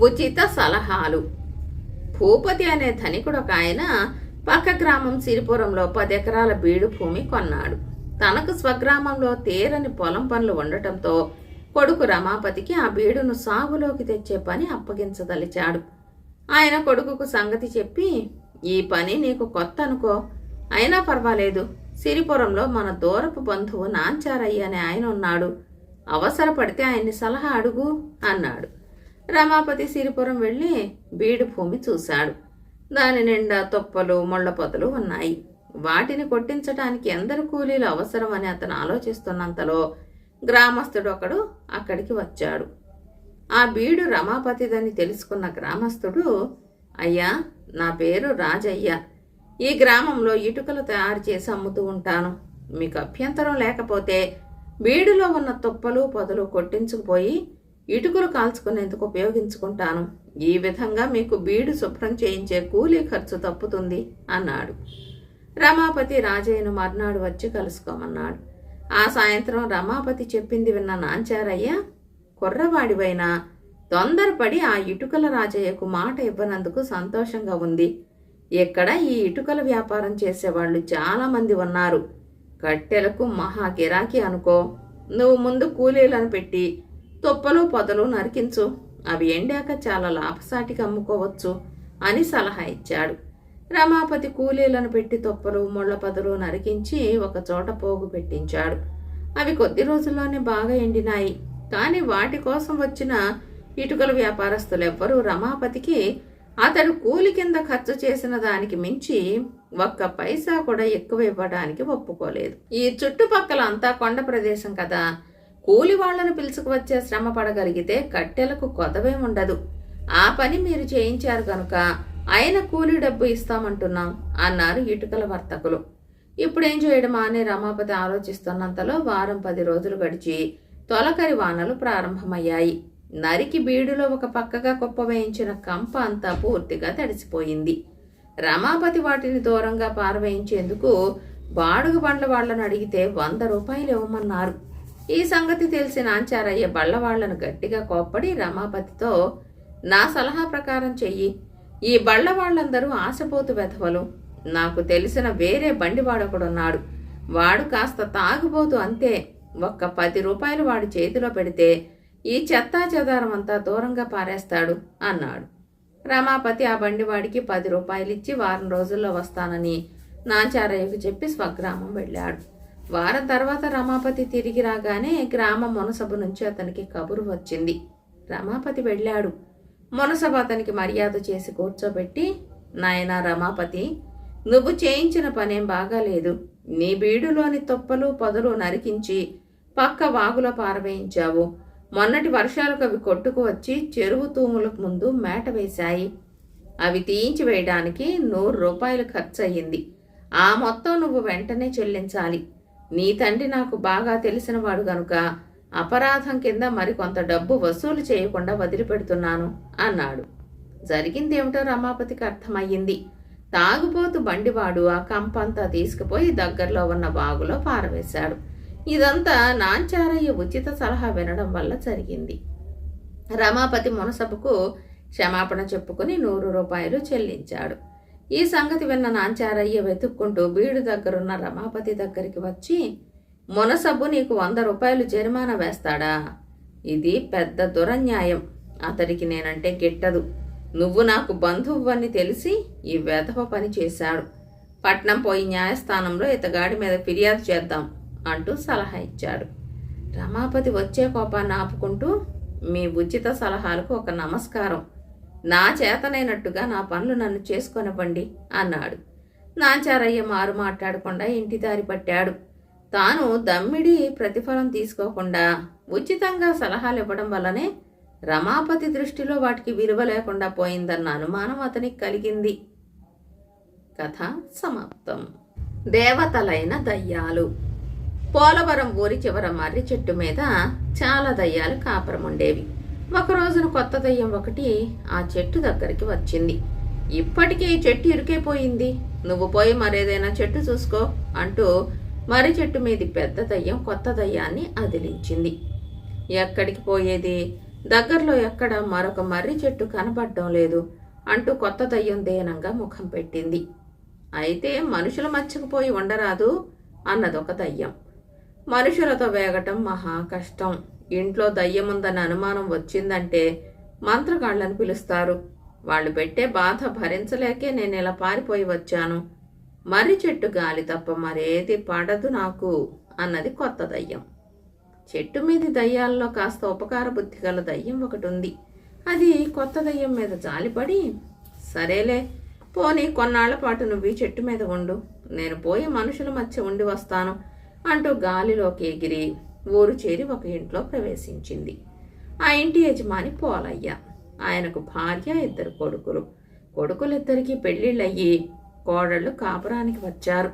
ఉచిత సలహాలు. భూపతి అనే ధనికుడు ఒక ఆయన పక్క గ్రామం సిరిపురంలో పది ఎకరాల బీడు భూమి కొన్నాడు. తనకు స్వగ్రామంలో తేరని పొలం పనులు ఉండటంతో కొడుకు రమాపతికి ఆ బీడును సాగులోకి తెచ్చే పని అప్పగించదలిచాడు. ఆయన కొడుకుకు సంగతి చెప్పి ఈ పని నీకు కొత్త అనుకో అయినా పర్వాలేదు. సిరిపురంలో మన దూరపు బంధువు నాంచారయ్య అనే ఆయన ఉన్నాడు. అవసరపడితే ఆయన్ని సలహా అడుగు అన్నాడు. రమాపతి సిరిపురం వెళ్ళి బీడు భూమి చూశాడు. దాని నిండా తొప్పలు ముళ్ళ పొదలు ఉన్నాయి. వాటిని కొట్టించటానికి ఎందరు కూలీలు అవసరమని అతను ఆలోచిస్తున్నంతలో గ్రామస్తుడు ఒకడు అక్కడికి వచ్చాడు. ఆ బీడు రమాపతిదని తెలుసుకున్న గ్రామస్తుడు అయ్యా నా పేరు రాజయ్య. ఈ గ్రామంలో ఇటుకలు తయారు చేసి అమ్ముతూ ఉంటాను. మీకు అభ్యంతరం లేకపోతే బీడులో ఉన్న తుప్పలు పొదలు కొట్టించుకుపోయి ఇటుకలు కాల్చుకునేందుకు ఉపయోగించుకుంటాను. ఈ విధంగా మీకు బీడు శుభ్రం చేయించే కూలీ ఖర్చు తప్పుతుంది అన్నాడు. రమాపతి రాజయ్యను మర్నాడు వచ్చి కలుసుకోమన్నాడు. ఆ సాయంత్రం రమాపతి చెప్పింది విన్న నాంచారయ్య కుర్రవాడివైనా తొందరపడి ఆ ఇటుకల రాజయ్యకు మాట ఇవ్వనందుకు సంతోషంగా ఉంది. ఇక్కడ ఈ ఇటుకల వ్యాపారం చేసేవాళ్ళు చాలామంది ఉన్నారు. కట్టెలకు మహా గిరాకీ అనుకో. నువ్వు ముందు కూలీలను పెట్టి తుప్పలు పొదలు నరికించు. అవి ఎండాక చాలా లాభసాటికి అమ్ముకోవచ్చు అని సలహా ఇచ్చాడు. రమాపతి కూలీలను పెట్టి తుప్పలు ముళ్ళ పొదలు నరికించి ఒక చోట పోగు పెట్టించాడు. అవి కొద్ది రోజుల్లోనే బాగా ఎండినాయి. కానీ వాటి కోసం వచ్చిన ఇటుకల వ్యాపారస్తులెవ్వరూ రమాపతికి అతడు కూలి కింద ఖర్చు చేసిన దానికి మించి ఒక్క పైసా కూడా ఎక్కువ ఇవ్వడానికి ఒప్పుకోలేదు. ఈ చుట్టుపక్కల అంతా కొండ ప్రదేశం కదా. కూలివాళ్ళను పిలుచుకువచ్చే శ్రమ పడగలిగితే కట్టెలకు కొదవేముండదు ఆ పని మీరు చేయించారు కనుక ఆయన కూలి డబ్బు ఇస్తామంటున్నాం అన్నారు ఇటుకల వర్తకులు. ఇప్పుడేం చేయడమా అని రమాపతి ఆలోచిస్తున్నంతలో వారం పది రోజులు గడిచి తొలకరి వానలు ప్రారంభమయ్యాయి. నరికి బీడులో ఒక పక్కగా కుప్ప వేయించిన కంప అంతా పూర్తిగా తడిసిపోయింది. రమాపతి వాటిని దూరంగా పారవేయించేందుకు బాడుగు బండ్ల వాళ్ళను అడిగితే వంద రూపాయలు ఇవ్వమన్నారు. ఈ సంగతి తెలిసిన ఆంచారయ్య బళ్ళవాళ్ళను గట్టిగా కోప్పడి రమాపతితో నా సలహా ప్రకారం చెయ్యి. ఈ బళ్ళవాళ్ళందరూ ఆశపోతు వెధవలు. నాకు తెలిసిన వేరే బండివాడొకడున్నాడు. వాడు కాస్త తాగుబోతు అంతే. ఒక్క పది రూపాయలు వాడి చేతిలో పెడితే ఈ చెత్తా చెదారమంతా దూరంగా పారేస్తాడు అన్నాడు. రమాపతి ఆ బండివాడికి పది రూపాయలిచ్చి వారం రోజుల్లో వస్తానని నాచారయ్యకు చెప్పి స్వగ్రామం వెళ్ళాడు. వారం తర్వాత రమాపతి తిరిగి రాగానే గ్రామ మునసభ నుంచి అతనికి కబురు వచ్చింది. రమాపతి వెళ్ళాడు. మునసభ అతనికి మర్యాద చేసి కూర్చోబెట్టి నాయనా రమాపతి నువ్వు చేయించిన పనేం బాగాలేదు. నీ బీడులోని తొప్పలు పొదలు నరికించి పక్క వాగులో పారవేయించావు మొన్నటి వర్షాలకు అవి కొట్టుకు వచ్చి చెరువు తూములకు ముందు మేట వేశాయి. అవి తీయించి వేయడానికి నూరు రూపాయలు ఖర్చు అయ్యింది ఆ మొత్తం నువ్వు వెంటనే చెల్లించాలి. నీ తండ్రి నాకు బాగా తెలిసినవాడు గనుక అపరాధం కింద మరికొంత డబ్బు వసూలు చేయకుండా వదిలిపెడుతున్నాను అన్నాడు. జరిగిందేమిటో రమాపతికి అర్థమయ్యింది. తాగుపోతు బండివాడు ఆ కంపంతా తీసుకుపోయి దగ్గరలో ఉన్న వాగులో పారవేశాడు. ఇదంతా నాంచారయ్య ఉచిత సలహా వినడం వల్ల జరిగింది. రమాపతి మునసభకు క్షమాపణ చెప్పుకుని నూరు రూపాయలు చెల్లించాడు. ఈ సంగతి విన్న నాంచారయ్య వెతుక్కుంటూ బీడు దగ్గరున్న రమాపతి దగ్గరికి వచ్చి మునసబ్బు నీకు వంద రూపాయలు జరిమానా వేస్తాడా? ఇది పెద్ద దురన్యాయం. అతడికి నేనంటే గిట్టదు. నువ్వు నాకు బంధువు తెలిసి ఈ వెధవ పని చేశాడు. పట్నం పోయి న్యాయస్థానంలో ఇతగాడి మీద ఫిర్యాదు చేద్దాం అంటూ సలహా ఇచ్చాడు. రమాపతి వచ్చే కోపాన్ని ఆపుకుంటూ మీ ఉచిత సలహాలకు ఒక నమస్కారం. నా చేతనైనట్టుగా నా పనులు నన్ను చేసుకొనివ్వండి అన్నాడు. నాంచారయ్య మారు మాట్లాడకుండా ఇంటి దారి పట్టాడు. తాను దమ్మిడి ప్రతిఫలం తీసుకోకుండా ఉచితంగా సలహాలు ఇవ్వడం వల్లనే రమాపతి దృష్టిలో వాటికి విలువ లేకుండా పోయిందన్న అనుమానం అతనికి కలిగింది. కథ సమాప్తం. దేవతలైన దయ్యాలు. పోలవరం ఊరి చివర మర్రి చెట్టు మీద చాలా దయ్యాలు కాపురం ఒకరోజున ఒక రోజున కొత్త దయ్యం ఒకటి ఆ చెట్టు దగ్గరికి వచ్చింది. ఇప్పటికే ఈ చెట్టు ఇరుకైపోయింది. నువ్వు పోయి మరేదైనా చెట్టు చూసుకో అంటూ మర్రి చెట్టు మీది పెద్ద దయ్యం కొత్త దయ్యాన్ని అదిలించింది. ఎక్కడికి పోయేది? దగ్గరలో ఎక్కడ మరొక మర్రి చెట్టు కనబడడం లేదు అంటూ కొత్త దయ్యం దేనంగా ముఖం పెట్టింది. అయితే మనుషుల మచ్చకపోయి ఉండరాదు అన్నదొక దయ్యం. మనుషులతో వేగటం మహా కష్టం. ఇంట్లో దయ్యముందన్న అనుమానం వచ్చిందంటే మంత్రగాళ్ళను పిలుస్తారు. వాళ్ళు పెట్టే బాధ భరించలేకే నేను ఇలా పారిపోయి వచ్చాను. మర్రి చెట్టు గాలి తప్ప మరేది పడదు నాకు అన్నది కొత్త దయ్యం. చెట్టు మీది దయ్యాల్లో కాస్త ఉపకార బుద్ధి గల దయ్యం ఒకటి ఉంది అది కొత్త దయ్యం మీద జాలిపడి సరేలే పోనీ కొన్నాళ్ళ పాటు నువ్వు ఈ చెట్టు మీద ఉండు. నేను పోయి మనుషుల మధ్య ఉండి వస్తాను అంటూ గాలిలోకి ఎగిరి ఊరు చేరి ఒక ఇంట్లో ప్రవేశించింది. ఆ ఇంటి యజమాని పోలయ్య. ఆయనకు భార్య ఇద్దరు కొడుకులు. కొడుకులిద్దరికీ పెళ్ళిళ్ళయ్యి కోడళ్ళు కాపురానికి వచ్చారు.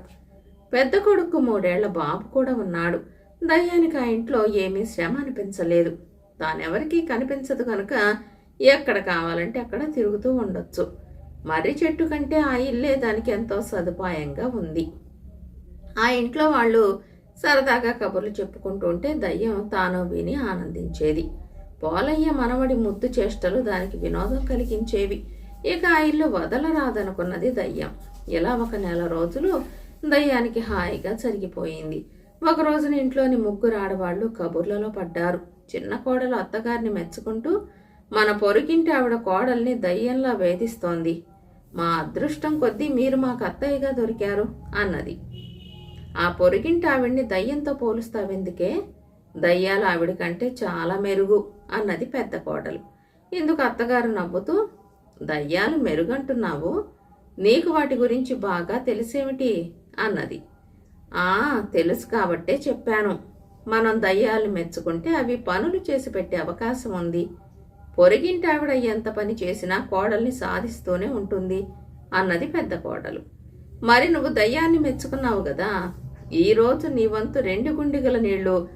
పెద్ద కొడుకు మూడేళ్ళ బాబు కూడా ఉన్నాడు. దయ్యానికి ఆ ఇంట్లో ఏమీ శ్రమ అనిపించలేదు. తానెవరికీ కనిపించదు కనుక ఎక్కడ కావాలంటే అక్కడ తిరుగుతూ ఉండొచ్చు. మర్రి చెట్టు కంటే ఆ ఇల్లే దానికి ఎంతో సదుపాయంగా ఉంది. ఆ ఇంట్లో వాళ్ళు సరదాగా కబుర్లు చెప్పుకుంటూ ఉంటే దయ్యం తాను విని ఆనందించేది. పోలయ్య మనవడి ముద్దు చేష్టలు దానికి వినోదం కలిగించేవి. ఇక ఆ ఇల్లు వదలరాదనుకున్నది దయ్యం. ఇలా ఒక నెల రోజులు దయ్యానికి హాయిగా జరిగిపోయింది. ఒక రోజున ఇంట్లోని ముగ్గురు ఆడవాళ్ళు కబుర్లలో పడ్డారు. చిన్న కోడలు అత్తగారిని మెచ్చుకుంటూ మన పొరుగింటి ఆవిడ కోడల్ని దయ్యంలా వేధిస్తోంది. మా అదృష్టం కొద్దీ మీరు మాకు అత్తయ్యగా దొరికారు అన్నది. ఆ పొరిగింటి ఆవిడ్ని దయ్యంతో పోలుస్తావెందుకే? దయ్యాలు ఆవిడ కంటే చాలా మెరుగు అన్నది పెద్ద కోడలు. ఇందుకు అత్తగారు నవ్వుతూ దయ్యాలు మెరుగంటున్నావు? నీకు వాటి గురించి బాగా తెలిసేమిటి? అన్నది. ఆ తెలుసు కాబట్టే చెప్పాను. మనం దయ్యాలు మెచ్చుకుంటే అవి పనులు చేసి పెట్టే అవకాశం ఉంది. పొరిగింటి ఆవిడ ఎంత పని చేసినా కోడల్ని సాధిస్తూనే ఉంటుంది అన్నది పెద్ద కోడలు. మరి నువ్వు దయ్యాన్ని మెచ్చుకున్నావు కదా. ఈరోజు నీ వంతు రెండు గుండిగల నీళ్ళు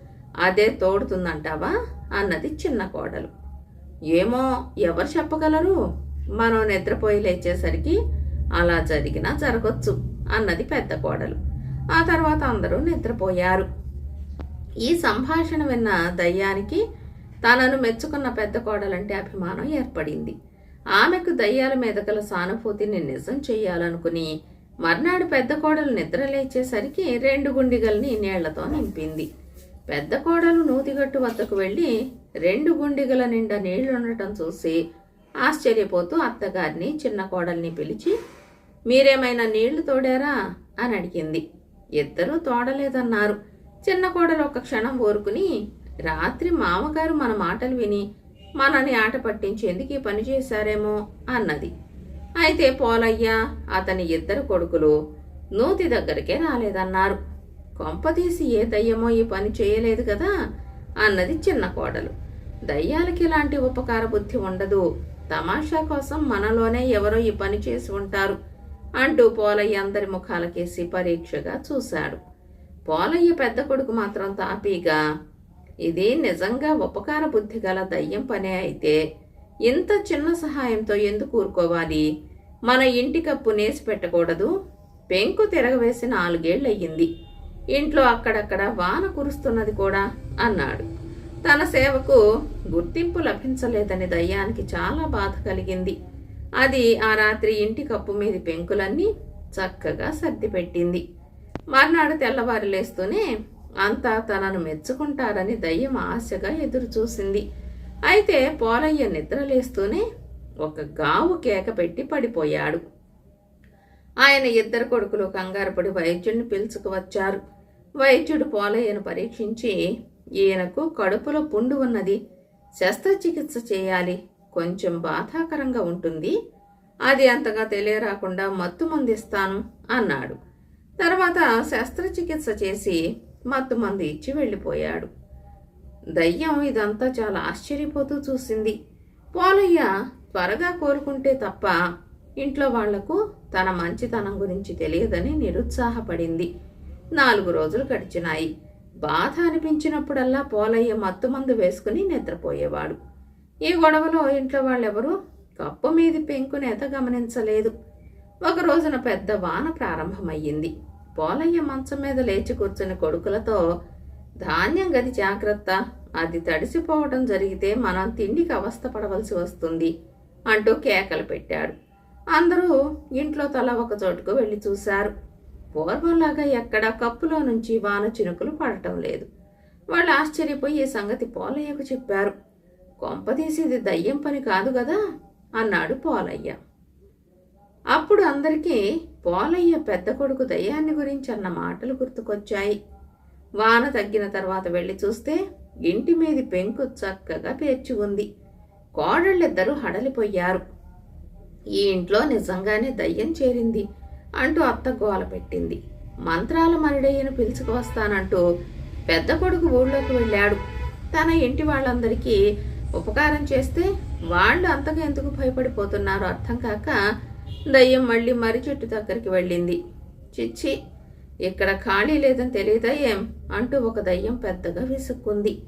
అదే తోడుతుందంటావా? అన్నది చిన్న కోడలు. ఏమో ఎవరు చెప్పగలరు? మనం నిద్రపోయి లేచేసరికి అలా జరిగినా జరగచ్చు అన్నది పెద్ద కోడలు. ఆ తర్వాత అందరూ నిద్రపోయారు. ఈ సంభాషణ విన్న దయ్యానికి తనను మెచ్చుకున్న పెద్ద కోడలంటే అభిమానం ఏర్పడింది. ఆమెకు దయ్యాల మీద గల సానుభూతిని నిజం చెయ్యాలనుకుని మర్నాడు పెద్ద కోడలు నిద్ర లేచేసరికి రెండు గుండిగల్ని నీళ్ళతో నింపింది. పెద్ద కోడలు నూతిగట్టు వద్దకు వెళ్ళి రెండు గుండిగల నిండా నీళ్ళుండటం చూసి ఆశ్చర్యపోతూ అత్తగారిని చిన్న కోడల్ని పిలిచి మీరేమైనా నీళ్ళు తోడారా? అని అడిగింది. ఇద్దరూ తోడలేదన్నారు. చిన్న కోడలు ఒక క్షణం ఓరుకుని రాత్రి మామగారు మన మాటలు విని మనని ఆట పట్టించేందుకు ఈ పని చేశారేమో అన్నది. అయితే పోలయ్య అతని ఇద్దరు కొడుకులు నూతి దగ్గరికే రాలేదన్నారు. కొంపదీసి ఏ దయ్యమో ఈ పని చేయలేదు కదా అన్నది చిన్న కోడలు. దయ్యాలకి ఇలాంటి ఉపకార బుద్ధి ఉండదు. తమాషా కోసం మనలోనే ఎవరో ఈ పని చేసి ఉంటారు అంటూ పోలయ్య అందరి ముఖాలకేసి పరీక్షగా చూశాడు. పోలయ్య పెద్ద కొడుకు మాత్రం తాపీగా ఇది నిజంగా ఉపకార బుద్ధి గల దయ్యం పనే అయితే ఇంత చిన్న సహాయంతో ఎందుకు ఊరుకోవాలి? మన ఇంటి కప్పు నేసి పెట్టకూడదు. పెంకు తిరగవేసి నాలుగేళ్ళయ్యింది ఇంట్లో అక్కడక్కడ వాన కురుస్తున్నది కూడా అన్నాడు. తన సేవకు గుర్తింపు లభించలేదని దయ్యానికి చాలా బాధ కలిగింది. అది ఆ రాత్రి ఇంటి కప్పు మీది పెంకులన్నీ చక్కగా సర్దిపెట్టింది మర్నాడు తెల్లవారు లేస్తూనే అంతా తనను మెచ్చుకుంటారని దయ్యం ఆశగా ఎదురుచూసింది. అయితే పోలయ్య నిద్రలేస్తూనే ఒక గావు కేక పెట్టి పడిపోయాడు. ఆయన ఇద్దరు కొడుకులు కంగారుపడి వైద్యుడిని పిలుచుకువచ్చారు వైద్యుడు పోలయ్యను పరీక్షించి ఈయనకు కడుపులో పుండు ఉన్నది శస్త్రచికిత్స చేయాలి కొంచెం బాధాకరంగా ఉంటుంది. అది అంతగా తెలియరాకుండా మత్తు మందిస్తాను అన్నాడు. తర్వాత శస్త్రచికిత్స చేసి మత్తు మందు ఇచ్చి వెళ్ళిపోయాడు. దయ్యం ఇదంతా చాలా ఆశ్చర్యపోతూ చూసింది. పోలయ్య త్వరగా కోరుకుంటే తప్ప ఇంట్లో వాళ్ళకు తన మంచితనం గురించి తెలియదని నిరుత్సాహపడింది. నాలుగు రోజులు గడిచినాయి. బాధ అనిపించినప్పుడల్లా పోలయ్య మత్తుమందు వేసుకుని నిద్రపోయేవాడు. ఈ గొడవలో ఇంట్లో వాళ్ళెవరూ కప్పు మీది పెంకునేత గమనించలేదు. ఒక రోజున పెద్ద వాన ప్రారంభమయ్యింది. పోలయ్య మంచం మీద లేచి కూర్చుని కొడుకులతో ధాన్యం గది జాగ్రత్త. అది తడిసిపోవటం జరిగితే మనం తిండికి అవస్థ పడవలసి వస్తుంది అంటూ కేకలు పెట్టాడు. అందరూ ఇంట్లో తల ఒక చోటుకు వెళ్ళి చూశారు. పూర్వంలాగా ఎక్కడా కప్పులో నుంచి వాన చినుకులు పడటం లేదు. వాళ్ళు ఆశ్చర్యపోయి ఈ సంగతి పోలయ్యకు చెప్పారు. కొంపదీసి ఇది దయ్యం పని కాదు కదా అన్నాడు పోలయ్య. అప్పుడు అందరికీ పోలయ్య పెద్ద కొడుకు దయ్యాన్ని గురించి అన్న మాటలు గుర్తుకొచ్చాయి. వాన తగ్గిన తర్వాత వెళ్ళి చూస్తే ఇంటి మీది పెంకు చక్కగా పేర్చి ఉంది. కోడళ్ళిద్దరూ హడలిపోయారు. ఈ ఇంట్లో నిజంగానే దయ్యం చేరింది అంటూ అత్త గోల పెట్టింది. మంత్రాల మరిడయ్యను పిలుచుకువస్తానంటూ పెద్ద కొడుకు ఊళ్ళోకి వెళ్ళాడు. తన ఇంటి వాళ్ళందరికీ ఉపకారం చేస్తే వాళ్ళు అంతగా ఎందుకు భయపడిపోతున్నారో అర్థం కాక దయ్యం మళ్ళీ మర్రి చెట్టు దగ్గరికి వెళ్ళింది. చిచ్చి ఇక్కడ ఖాళీ లేదని తెలియదా ఏం అంటూ ఒక దయ్యం పెద్దగా విసుక్కుంది.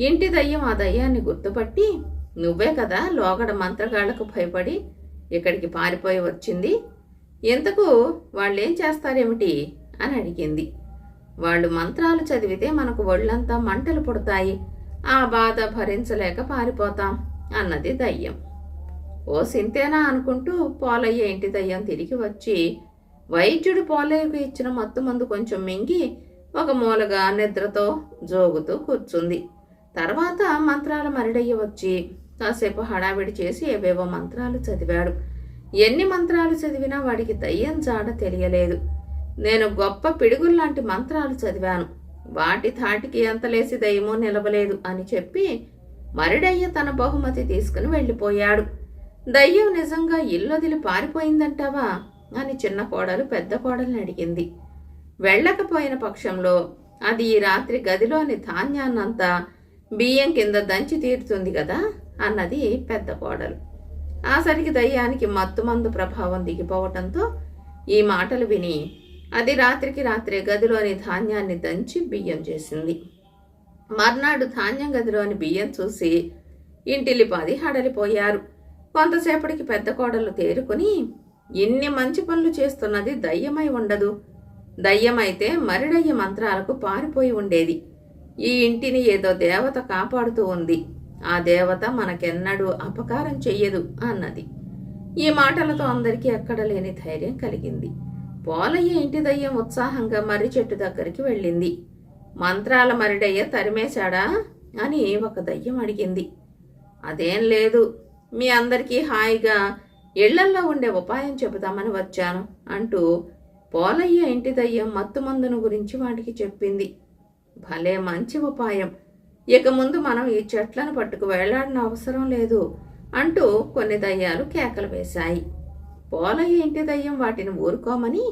ఇంటి దయ్యం ఆ దయ్యాన్ని గుర్తుపట్టి నువ్వే కదా లోగడ మంత్రగాళ్ళకు భయపడి ఇక్కడికి పారిపోయి వచ్చింది. ఎంతకు వాళ్ళేం చేస్తారేమిటి? అని అడిగింది. వాళ్ళు మంత్రాలు చదివితే మనకు ఒళ్ళంతా మంటలు పుడతాయి. ఆ బాధ భరించలేక పారిపోతాం అన్నది దయ్యం. ఓ సింతేనా? అనుకుంటూ పోలయ్య ఇంటి దయ్యం తిరిగి వచ్చి వైద్యుడు పోలేకు ఇచ్చిన మత్తు మందు కొంచెం మింగి ఒక మూలగా నిద్రతో జోగుతూ కూర్చుంది. తర్వాత మంత్రాలు మరిడయ్య వచ్చి కాసేపు హడావిడి చేసి ఏవేవో మంత్రాలు చదివాడు. ఎన్ని మంత్రాలు చదివినా వాడికి దయ్యం జాడ తెలియలేదు. నేను గొప్ప పిడుగుల్లాంటి మంత్రాలు చదివాను. వాటి తాటికి ఎంతలేసి దయ్యమో నిలవలేదు అని చెప్పి మరిడయ్య తన బహుమతి తీసుకుని వెళ్ళిపోయాడు. దయ్యం నిజంగా ఇల్లొదిలి పారిపోయిందంటావా? అని చిన్న కోడలు పెద్ద కోడల్ని అడిగింది. వెళ్ళకపోయిన పక్షంలో అది ఈ రాత్రి గదిలోని ధాన్యాన్నంతా బియ్యం కింద దంచి తీరుతుంది కదా అన్నది పెద్ద కోడలు. ఆసరికి దయ్యానికి మత్తుమందు ప్రభావం దిగిపోవటంతో ఈ మాటలు విని అది రాత్రికి రాత్రే గదిలోని ధాన్యాన్ని దంచి బియ్యం చేసింది. మర్నాడు ధాన్యం గదిలోని బియ్యం చూసి ఇంటిల్లిపాది హడలిపోయారు. కొంతసేపటికి పెద్ద కోడలు తేరుకుని ఇన్ని మంచి పనులు చేస్తున్నది దయ్యమై ఉండదు. దయ్యమైతే మరిడయ్య మంత్రాలకు పారిపోయి ఉండేది. ఈ ఇంటిని ఏదో దేవత కాపాడుతూ ఉంది. ఆ దేవత మనకెన్నడూ అపకారం చెయ్యదు అన్నది. ఈ మాటలతో అందరికీ ఎక్కడ లేని ధైర్యం కలిగింది. పోలయ్య ఇంటి దయ్యం ఉత్సాహంగా మర్రి చెట్టు దగ్గరికి వెళ్ళింది. మంత్రాల మరిడయ్య తరిమేశాడా అని ఒక దయ్యం అడిగింది. అదేం లేదు. మీ అందరికీ హాయిగా ఇళ్ళల్లో ఉండే ఉపాయం చెబుదామని వచ్చాను అంటూ పోలయ్య ఇంటి దయ్యం మత్తుమందును గురించి వాటికి చెప్పింది. భలే మంచి ఉపాయం. ఇక ముందు మనం ఈ చెట్లను పట్టుకు వెళ్ళాడిన అవసరం లేదు అంటూ కొన్ని దయ్యాలు కేకలు వేశాయి. పోలయ్య ఇంటి దయ్యం వాటిని ఊరుకోమని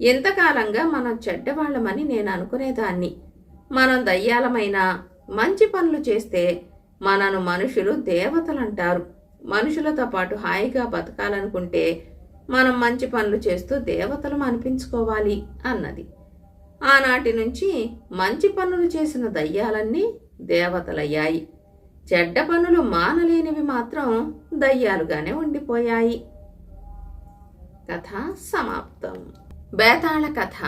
ఇంతకాలంగా మనం చెడ్డవాళ్ళమని నేను అనుకునేదాన్ని. మనం దయ్యాలమైనా మంచి పనులు చేస్తే మనను మనుషులు దేవతలంటారు. మనుషులతో పాటు హాయిగా బతకాలనుకుంటే మనం మంచి పనులు చేస్తూ దేవతలం అనిపించుకోవాలి అన్నది. ఆనాటి నుంచి మంచి పనులు చేసిన దయ్యాలన్నీ దేవతలయ్యాయి. చెడ్డ పనులు మానలేనివి మాత్రం దయ్యాలుగానే ఉండిపోయాయి. కథ సమాప్తం. బేతాళ కథ.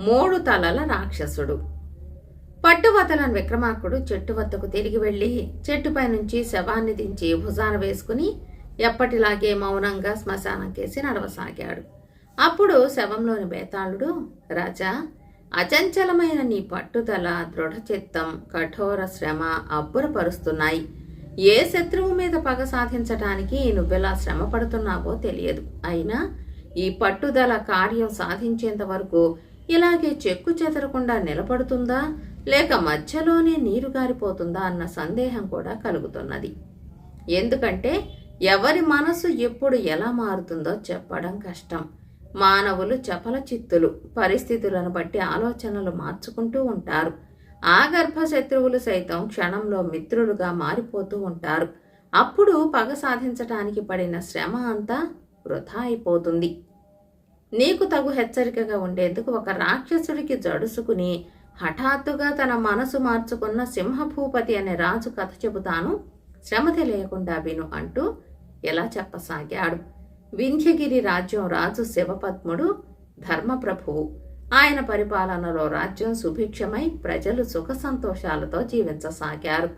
మూడు తలల రాక్షసుడు. పట్టువతలను విక్రమార్కుడు చెట్టు వద్దకు తిరిగి వెళ్ళి చెట్టుపై నుంచి శవాన్ని దించి భుజాన వేసుకుని ఎప్పటిలాగే మౌనంగా శ్మశానం కేసి నడవసాగాడు. అప్పుడు శవంలోని బేతాళుడు రాజా అచంచలమైన నీ పట్టుదల దృఢచిత్తం కఠోర శ్రమ అబ్బురపరుస్తున్నాయి. ఏ శత్రువు మీద పగ సాధించటానికి నువ్వెలా శ్రమ పడుతున్నావో తెలియదు. అయినా ఈ పట్టుదల కార్యం సాధించేంత వరకు ఇలాగే చెక్కు చెదరకుండా నిలబడుతుందా? లేక మధ్యలోనే నీరు గారిపోతుందా అన్న సందేహం కూడా కలుగుతున్నది. ఎందుకంటే ఎవరి మనసు ఎప్పుడు ఎలా మారుతుందో చెప్పడం కష్టం. మానవులు చపల చిత్తులు పరిస్థితులను బట్టి ఆలోచనలు మార్చుకుంటూ ఉంటారు. ఆ గర్భ శత్రువులు సైతం క్షణంలో మిత్రులుగా మారిపోతూ ఉంటారు. అప్పుడు పగ సాధించటానికి పడిన శ్రమ అంతా వృధా అయిపోతుంది. నీకు తగు హెచ్చరికగా ఉండేందుకు ఒక రాక్షసుడికి జడుసుకుని హఠాత్తుగా తన మనసు మార్చుకున్న సింహభూపతి అనే రాజు కథ చెబుతాను. శ్రమ తెలియకుండా విను అంటూ ఎలా చెప్పసాగాడు. వింధ్యగిరి రాజ్యం రాజు శివపద్ముడు ధర్మప్రభువు ఆయన పరిపాలనలో రాజ్యం సుభిక్షమై ప్రజలు సుఖ సంతోషాలతో జీవించసాగారు.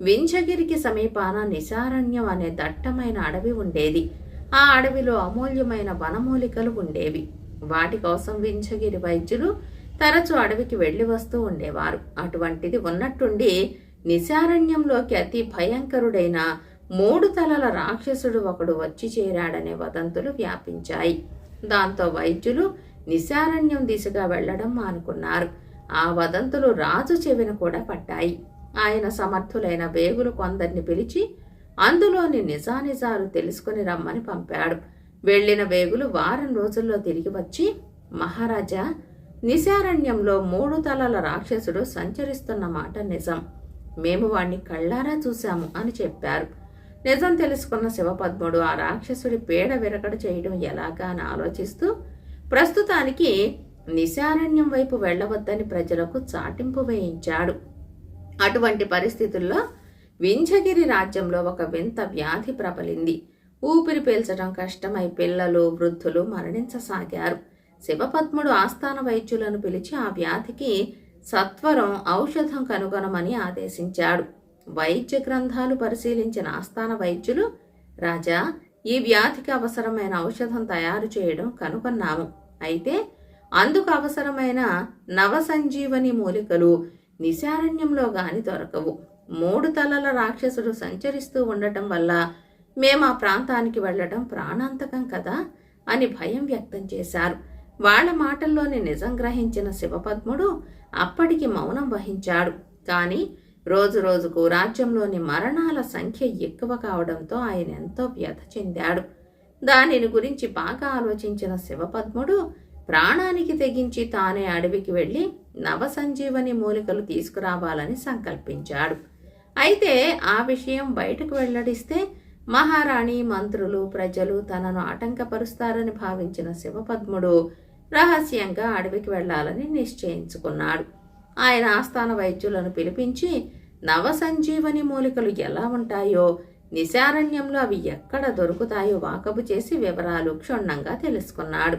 వింఛగిరికి సమీపాన నిశారణ్యం అనే దట్టమైన అడవి ఉండేది. ఆ అడవిలో అమూల్యమైన వనమూలికలు ఉండేవి. వాటి కోసం వింఛగిరి వైద్యులు తరచూ అడవికి వెళ్ళి వస్తూ ఉండేవారు. అటువంటిది ఉన్నట్టుండి నిశారణ్యంలోకి అతి భయంకరుడైన మూడు తలల రాక్షసుడు ఒకడు వచ్చి చేరాడనే వదంతులు వ్యాపించాయి. దాంతో వైద్యులు నిశారణ్యం దిశగా వెళ్ళడం మానుకున్నారు. ఆ వదంతులు రాజు చెవిన కూడా పడ్డాయి ఆయన సమర్థులైన వేగులు కొందరిని పిలిచి అందులోని నిజానిజాలు తెలుసుకుని రమ్మని పంపాడు. వెళ్ళిన వేగులు వారం రోజుల్లో తిరిగి వచ్చి మహారాజా నిశారణ్యంలో మూడు తలల రాక్షసుడు సంచరిస్తున్న మాట నిజం. మేము వాణ్ణి కళ్ళారా చూశాము అని చెప్పారు. నిజం తెలుసుకున్న శివపద్ముడు ఆ రాక్షసుడి పేడ విరకడ చేయడం ఎలాగా అని ఆలోచిస్తూ ప్రస్తుతానికి నిశారణ్యం వైపు వెళ్ళవద్దని ప్రజలకు చాటింపు వేయించాడు. అటువంటి పరిస్థితుల్లో వింజగిరి రాజ్యంలో ఒక వింత వ్యాధి ప్రబలింది. ఊపిరి పీల్చడం కష్టమై పిల్లలు వృద్ధులు మరణించసాగారు. శివపద్ముడు ఆస్థాన వైద్యులను పిలిచి ఆ వ్యాధికి సత్వరం ఔషధం కనుగొనమని ఆదేశించాడు. వైద్య గ్రంథాలు పరిశీలించిన ఆస్థాన వైద్యులు రాజా ఈ వ్యాధికి అవసరమైన ఔషధం తయారు చేయడం కనుగొన్నాము. అయితే అందుకు అవసరమైన నవసంజీవని మూలికలు నిశారణ్యంలో గాని దొరకవు. మూడు తలల రాక్షసుడు సంచరిస్తూ ఉండటం వల్ల మేము ఆ ప్రాంతానికి వెళ్ళడం ప్రాణాంతకం కదా? అని భయం వ్యక్తం చేశారు. వాళ్ళ మాటల్లోని నిజం గ్రహించిన శివపద్ముడు అప్పటికి మౌనం వహించాడు. కానీ రోజు రోజుకు రాజ్యంలోని మరణాల సంఖ్య ఎక్కువ కావడంతో ఆయన ఎంతో వ్యధ చెందాడు. దానిని గురించి బాగా ఆలోచించిన శివపద్ముడు ప్రాణానికి తెగించి తానే అడవికి వెళ్ళి నవసంజీవని మూలికలు తీసుకురావాలని సంకల్పించాడు. అయితే ఆ విషయం బయటకు వెల్లడిస్తే మహారాణి మంత్రులు ప్రజలు తనను ఆటంకపరుస్తారని భావించిన శివపద్ముడు రహస్యంగా అడవికి వెళ్ళాలని నిశ్చయించుకున్నాడు. ఆయన ఆస్థాన వైద్యులను పిలిపించి నవసంజీవని మూలికలు ఎలా ఉంటాయో నిశారణ్యంలో అవి ఎక్కడ దొరుకుతాయో వాకబు చేసి వివరాలు క్షుణ్ణంగా తెలుసుకున్నాడు.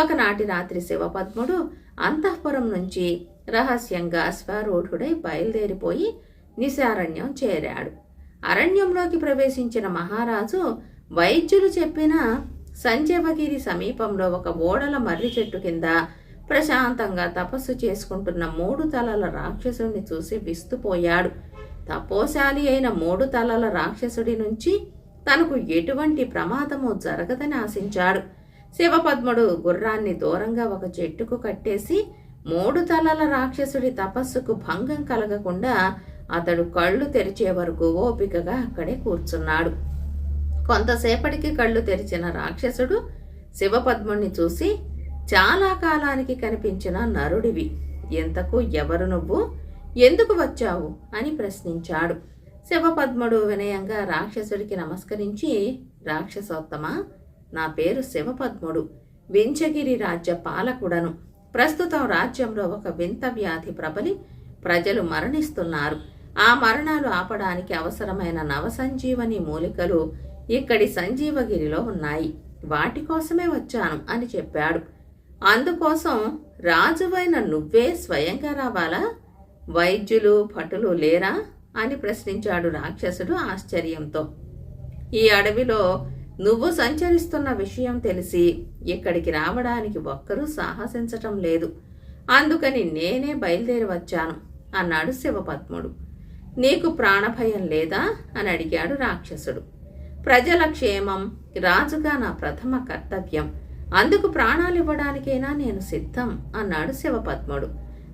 ఒకనాటి రాత్రి శివపద్ముడు అంతఃపురం నుంచి రహస్యంగా స్వరూఢుడై బయలుదేరిపోయి నిశారణ్యం చేరాడు. అరణ్యంలోకి ప్రవేశించిన మహారాజు వైద్యులు చెప్పిన సంజీవగిరి సమీపంలో ఒక ఓడల మర్రి చెట్టు కింద ప్రశాంతంగా తపస్సు చేసుకుంటున్న మూడు తలల రాక్షసుడిని చూసి విస్తుపోయాడు. తపోశాలి అయిన మూడు తలల రాక్షసుడి నుంచి తనకు ఎటువంటి ప్రమాదము జరగదని ఆశించాడు. శివపద్ముడు గుర్రాన్ని దూరంగా ఒక చెట్టుకు కట్టేసి మూడు తలల రాక్షసుడి తపస్సుకు భంగం కలగకుండా అతడు కళ్ళు తెరిచే వరకు ఓపికగా అక్కడే కూర్చున్నాడు. కొంతసేపటికి కళ్ళు తెరిచిన రాక్షసుడు శివపద్ముణ్ణి చూసి చాలా కాలానికి కనిపించిన నరుడివి ఎంతకు ఎవరు నువ్వు? ఎందుకు వచ్చావు? అని ప్రశ్నించాడు. శివపద్ముడు వినయంగా రాక్షసుడికి నమస్కరించి రాక్షసోత్తమ నా పేరు శివపద్ముడు. వించగిరి రాజ్య పాలకుడను. ప్రస్తుతం రాజ్యంలో ఒక వింత వ్యాధి ప్రబలి ప్రజలు మరణిస్తున్నారు. ఆ మరణాలు ఆపడానికి అవసరమైన నవసంజీవని మూలికలు ఇక్కడి సంజీవగిరిలో ఉన్నాయి. వాటి కోసమే వచ్చాను అని చెప్పాడు. అందుకోసం రాజువైన నువ్వే స్వయంగా రావాలా? వైద్యులు భటులు లేరా? అని ప్రశ్నించాడు రాక్షసుడు ఆశ్చర్యంతో. ఈ అడవిలో నువ్వు సంచరిస్తున్న విషయం తెలిసి ఇక్కడికి రావడానికి ఒక్కరూ సాహసించటం లేదు. అందుకని నేనే బయలుదేరి వచ్చాను అన్నాడు శివపద్ముడు. నీకు ప్రాణభయం లేదా? అని అడిగాడు రాక్షసుడు. ప్రజల క్షేమం రాజుగా నా ప్రథమ కర్తవ్యం. అందుకు ప్రాణాలివ్వడానికైనా నేను సిద్ధం అన్నాడు శివపద్ముడు.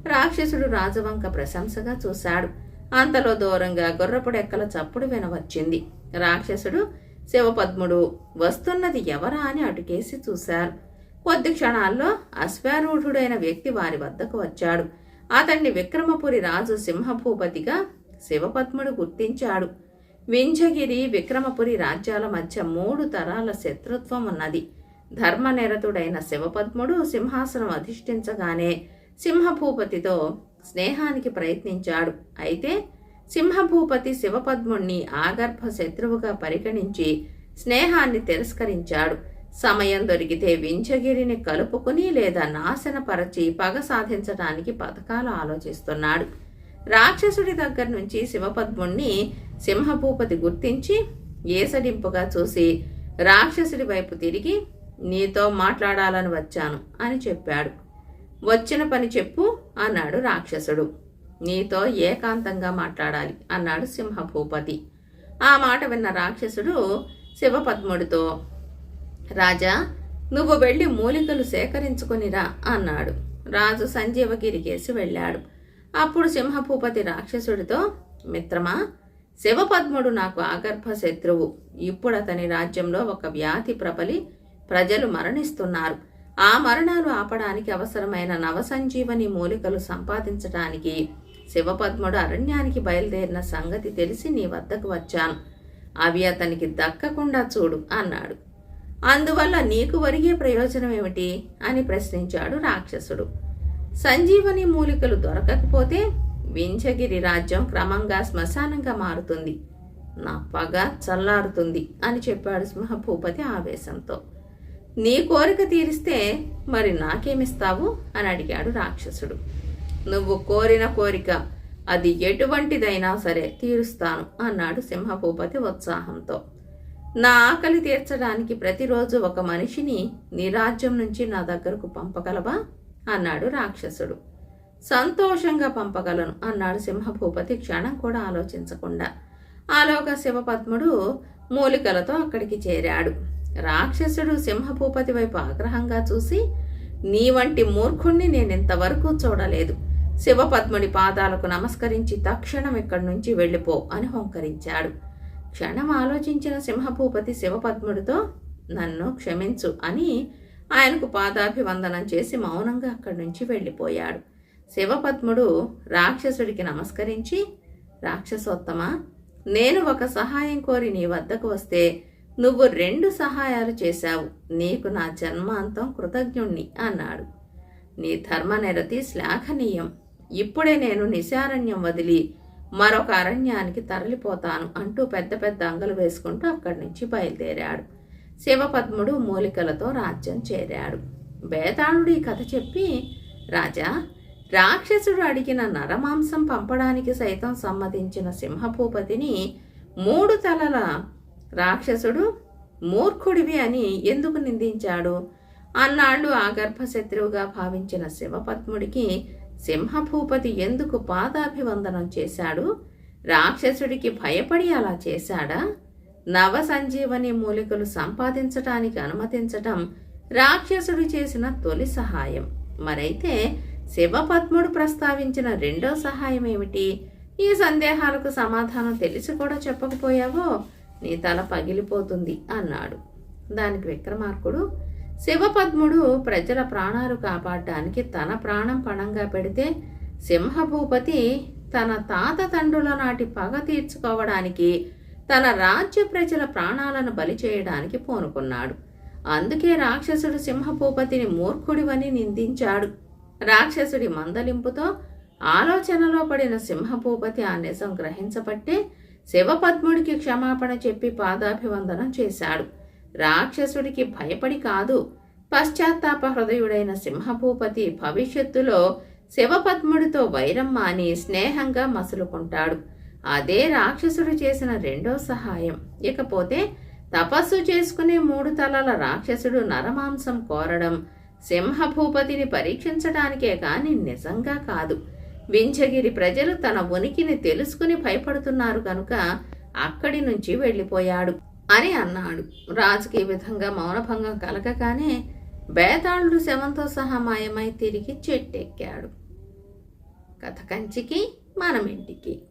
రాక్షసుడు రాజవంక ప్రశంసగా చూశాడు. అంతలో దూరంగా గుర్రపుడెక్కల చప్పుడు వినవచ్చింది. రాక్షసుడు శివపద్ముడు వస్తున్నది ఎవరా అని అటుకేసి చూశారు. కొద్ది క్షణాల్లో అశ్వారూఢుడైన వ్యక్తి వారి వద్దకు వచ్చాడు. అతన్ని విక్రమపురి రాజు సింహభూపతిగా శివపద్ముడు గుర్తించాడు. వింజగిరి విక్రమపురి రాజ్యాల మధ్య మూడు తరాల శత్రుత్వం ఉన్నది. ధర్మనిరతుడైన శివపద్ముడు సింహాసనం అధిష్ఠించగానే సింహభూపతితో స్నేహానికి ప్రయత్నించాడు. అయితే సింహభూపతి శివపద్ముణ్ణి ఆగర్భ శత్రువుగా పరిగణించి స్నేహాన్ని తిరస్కరించాడు. సమయం దొరికితే వింజగిరిని కలుపుకుని లేదా నాశనపరచి పగ సాధించడానికి పథకాలు ఆలోచిస్తున్నాడు. రాక్షసుడి దగ్గర నుంచి శివపద్ముణ్ణి సింహభూపతి గుర్తించి ఏసడింపుగా చూసి రాక్షసుడి వైపు తిరిగి నీతో మాట్లాడాలని వచ్చాను అని చెప్పాడు. వచ్చిన పని చెప్పు అన్నాడు రాక్షసుడు. నీతో ఏకాంతంగా మాట్లాడాలి అన్నాడు సింహభూపతి. ఆ మాట విన్న రాక్షసుడు శివపద్ముడితో రాజా నువ్వు వెళ్ళి మూలికలు సేకరించుకునిరా అన్నాడు. రాజు సంజీవగిరికేసి వెళ్ళాడు. అప్పుడు సింహభూపతి రాక్షసుడితో మిత్రమా శివపద్ముడు నాకు ఆగర్భ శత్రువు. ఇప్పుడు అతని రాజ్యంలో ఒక వ్యాధి ప్రబలి ప్రజలు మరణిస్తున్నారు. ఆ మరణాలు ఆపడానికి అవసరమైన నవసంజీవని మూలికలు సంపాదించటానికి శివపద్ముడు అరణ్యానికి బయలుదేరిన సంగతి తెలిసి నీ వద్దకు వచ్చాను. అవి అతనికి దక్కకుండా చూడు అన్నాడు. అందువల్ల నీకు ఒరిగే ప్రయోజనం ఏమిటి? అని ప్రశ్నించాడు రాక్షసుడు. సంజీవని మూలికలు దొరకకపోతే వించగిరి రాజ్యం క్రమంగా శ్మశానంగా మారుతుంది. నా పగ చల్లారుతుంది అని చెప్పాడు సింహభూపతి ఆవేశంతో. నీ కోరిక తీరిస్తే మరి నాకేమిస్తావు? అని అడిగాడు రాక్షసుడు. నువ్వు కోరిన కోరిక అది ఎటువంటిదైనా సరే తీరుస్తాను అన్నాడు సింహభూపతి ఉత్సాహంతో. నా ఆకలి తీర్చడానికి ప్రతిరోజు ఒక మనిషిని నీ రాజ్యం నుంచి నా దగ్గరకు పంపగలవా? అన్నాడు రాక్షసుడు. సంతోషంగా పంపగలను అన్నాడు సింహభూపతి క్షణం కూడా ఆలోచించకుండా. ఆలోక శివపద్ముడు మూలికలతో అక్కడికి చేరాడు. రాక్షసుడు సింహభూపతి వైపు ఆగ్రహంగా చూసి నీ వంటి మూర్ఖుణ్ణి నేనింతవరకు చూడలేదు. శివపద్ముడి పాదాలకు నమస్కరించి తక్షణం ఇక్కడి నుంచి వెళ్ళిపో అని హోంకరించాడు. క్షణం ఆలోచించిన సింహభూపతి శివపద్ముడితో నన్ను క్షమించు అని ఆయనకు పాదాభివందనం చేసి మౌనంగా అక్కడి నుంచి వెళ్ళిపోయాడు. శివపద్ముడు రాక్షసుడికి నమస్కరించి రాక్షసోత్తమ నేను ఒక సహాయం కోరి నీ వద్దకు వస్తే నువ్వు రెండు సహాయాలు చేశావు. నీకు నా జన్మాంతం కృతజ్ఞుణ్ణి అన్నాడు. నీ ధర్మనిరతి శ్లాఘనీయం. ఇప్పుడే నేను నిశారణ్యం వదిలి మరొక అరణ్యానికి తరలిపోతాను అంటూ పెద్ద పెద్ద అంగలు వేసుకుంటూ అక్కడి నుంచి బయలుదేరాడు. శివపద్ముడు మూలికలతో రాజ్యం చేరాడు. బేతాళుడు ఈ కథ చెప్పి రాజా రాక్షసుడు అడిగిన నరమాంసం పంపడానికి సైతం సమ్మతించిన సింహభూపతిని మూడు తలల రాక్షసుడు మూర్ఖుడివి అని ఎందుకు నిందించాడు? అన్నాళ్ళు ఆగర్భశత్రువుగా భావించిన శివపద్ముడికి సింహభూపతి ఎందుకు పాదాభివందనం చేశాడు? రాక్షసుడికి భయపడి అలా చేశాడా? నవ సంజీవని మూలికలు సంపాదించటానికి అనుమతించటం రాక్షసుడు చేసిన తొలి సహాయం. మరైతే శివపద్ముడు ప్రస్తావించిన రెండో సహాయం ఏమిటి ఈ సందేహాలకు సమాధానం తెలిసి కూడా చెప్పకపోయావో? నీ తల పగిలిపోతుంది అన్నాడు. దానికి విక్రమార్కుడు శివపద్ముడు ప్రజల ప్రాణాలు కాపాడడానికి తన ప్రాణం పణంగా పెడితే సింహభూపతి తన తాత తండ్రుల నాటి పగ తీర్చుకోవడానికి తన రాజ్య ప్రజల ప్రాణాలను బలి చేయడానికి పూనుకున్నాడు. అందుకే రాక్షసుడు సింహభూపతిని మూర్ఖుడివని నిందించాడు. రాక్షసుడి మందలింపుతో ఆలోచనలో పడిన సింహభూపతి ఆ నిజం గ్రహించబట్టే శివపద్ముడికి క్షమాపణ చెప్పి పాదాభివందనం చేశాడు. రాక్షసుడికి భయపడి కాదు పశ్చాత్తాప హృదయుడైన సింహభూపతి భవిష్యత్తులో శివపద్ముడితో వైరం మాని స్నేహంగా మసులుకుంటాడు. అదే రాక్షసుడు చేసిన రెండో సహాయం. ఇకపోతే తపస్సు చేసుకునే మూడు తలల రాక్షసుడు నరమాంసం కోరడం సింహభూపతిని పరీక్షించడానికే కాని నిజంగా కాదు. వించగిరి ప్రజలు తన ఉనికిని తెలుసుకుని భయపడుతున్నారు కనుక అక్కడి నుంచి వెళ్ళిపోయాడు అని అన్నాడు. రాజుకి ఈ విధంగా మౌనభంగం కలగగానే బేతాళుడు శవంతో సహా మాయమై తిరిగి చెట్టెక్కాడు. కథ కంచికి మనమింటికి.